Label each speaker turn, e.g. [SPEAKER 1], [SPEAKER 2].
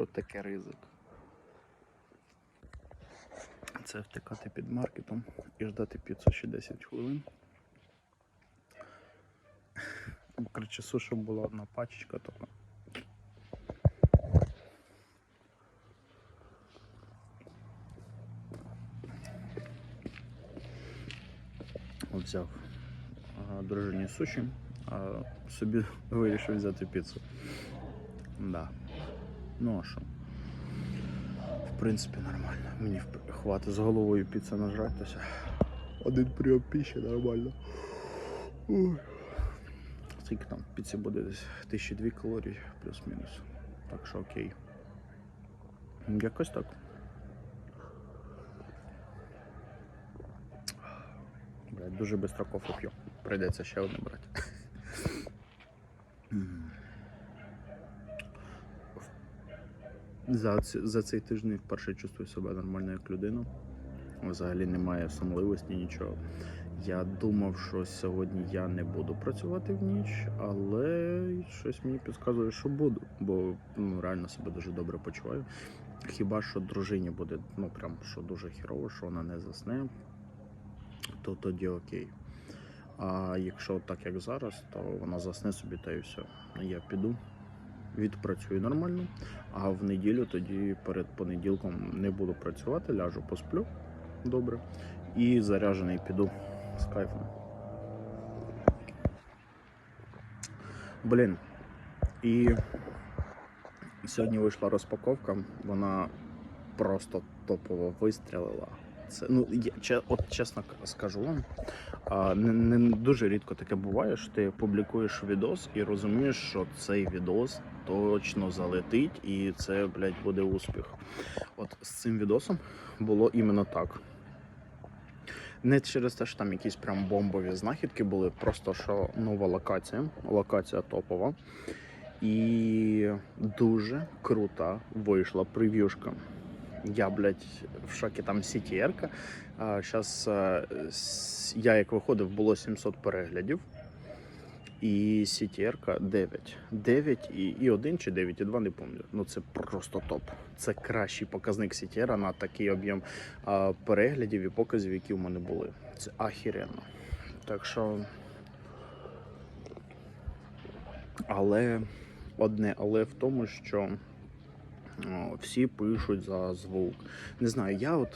[SPEAKER 1] що таке ризик? Це втикати під маркетом і ждати піцу ще 10 хвилин. Коротше, суші була одна пачечка тільки. Взяв дружині суші, а собі вирішив взяти піцу. Да. Ну а що? В принципі, нормально. Мені хватить з головою піца нажратися. Один прийом піші нормально. Ой. Скільки там в піці буде десь 1002 калорій плюс-мінус. Так що окей. Якось так. Блядь, дуже швидко кофе п'ю. Прийдеться ще одне брати. За, за цей тиждень вперше чувствую себе нормально як людина. Взагалі немає сумливості, нічого. Я думав, що сьогодні я не буду працювати в ніч, але щось мені підказує, що буду, бо ну, реально себе дуже добре почуваю. Хіба що дружині буде ну прям що дуже хірово, що вона не засне, то тоді окей. А якщо так як зараз, то вона засне собі та і все. Я піду, відпрацюю нормально, а в неділю тоді перед понеділком не буду працювати, ляжу, посплю добре і заряджений піду з кайфом. Блін. І сьогодні вийшла розпаковка, вона просто топово вистрілила. Це, ну, я, от чесно скажу вам, не, не дуже рідко таке буває, що ти публікуєш відос і розумієш, що цей відос точно залетить і це, блядь, буде успіх. От з цим відосом було іменно так. Не через те, що там якісь прям бомбові знахідки були, просто що нова локація, локація топова. І дуже крута вийшла прев'юшка. Я, блядь, в шокі там CTR-ка. Зараз я як виходив, було 700 переглядів. І CTR 9. 9 і, і 1 чи 9 і 2, не пам'ятаю. Ну це просто топ. Це кращий показник CTR на такий об'єм переглядів і показів, які в мене були. Це ахіренно. Так що. Але одне але в тому, що всі пишуть за звук. Не знаю, я от